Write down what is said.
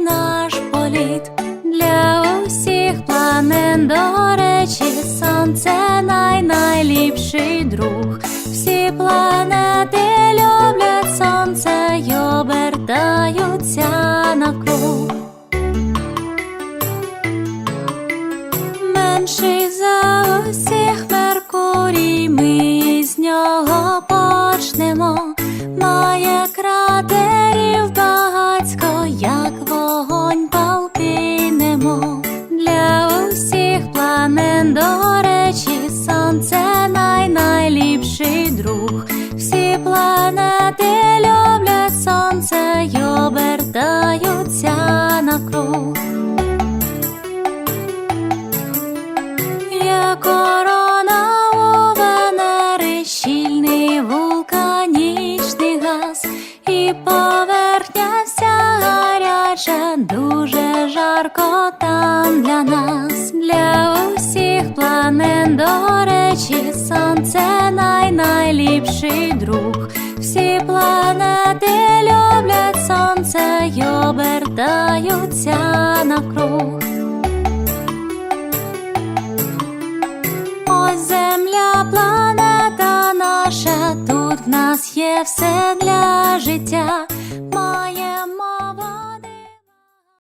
Наш політ для усіх планет до речі, сонце най найліпший друг. Всі планети люблять сонце й обертаються навкруг. Менший за усіх друг. Всі планети люблять сонце й обертаються навкруг. Є корона у Венери, щільний вулканічний газ, і поверхня вся гаряча, дуже жарко там для нас, для усіх планет, до речі, сонце най-найліпший друг. Всі планети люблять сонце й обертаються навкруг. Ось земля, планета наша, тут в нас є все для життя.